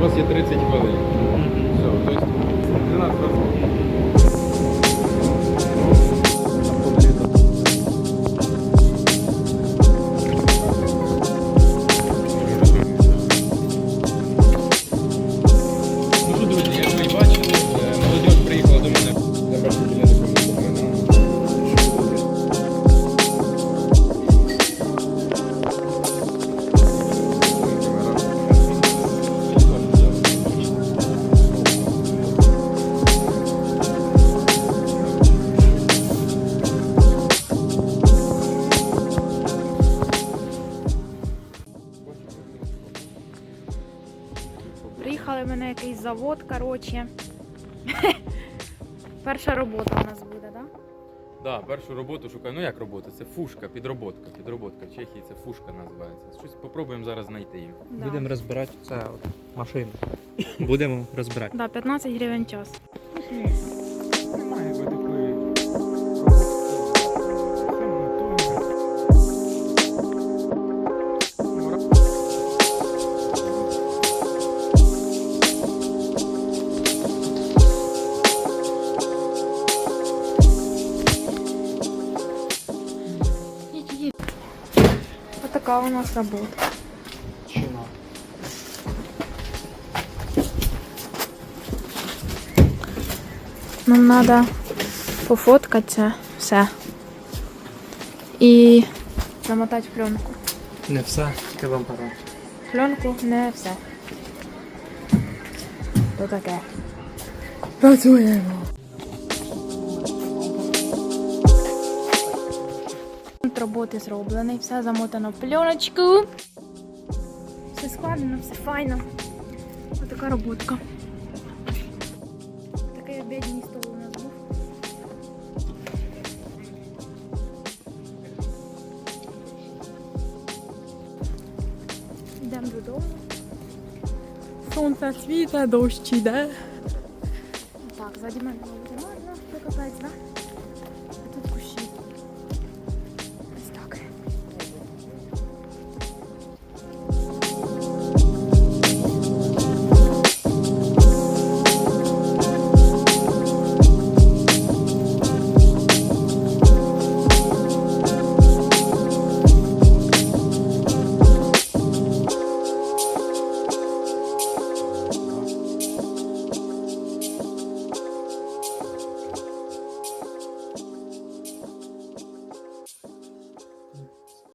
вас є 30 хвилин. Все, тобто 12 хвилин. Приїхали в мене якийсь завод, коротше. Перша робота у нас буде, так? Да, першу роботу шукаю. Ну як робота? Це фушка, підроботка. Підроботка в Чехії це фушка називається. Щось попробуємо зараз знайти їм. Да? Будемо розбирати це от, машину. Будемо розбирати. Да, 15 гривень час. Така у нас робота. Чина. Нам треба пофоткати це все. І намотати пленку. Не все, тільки вам пора. Пленку не все. То таке. Працюємо. Роботи зроблений, все замотано в пленочку. Все складено, все файно. Ось така роботка. Такий обідній стол у нас був. Йдемо додому. Сонце світе, дощ іде. Так, ззаді мене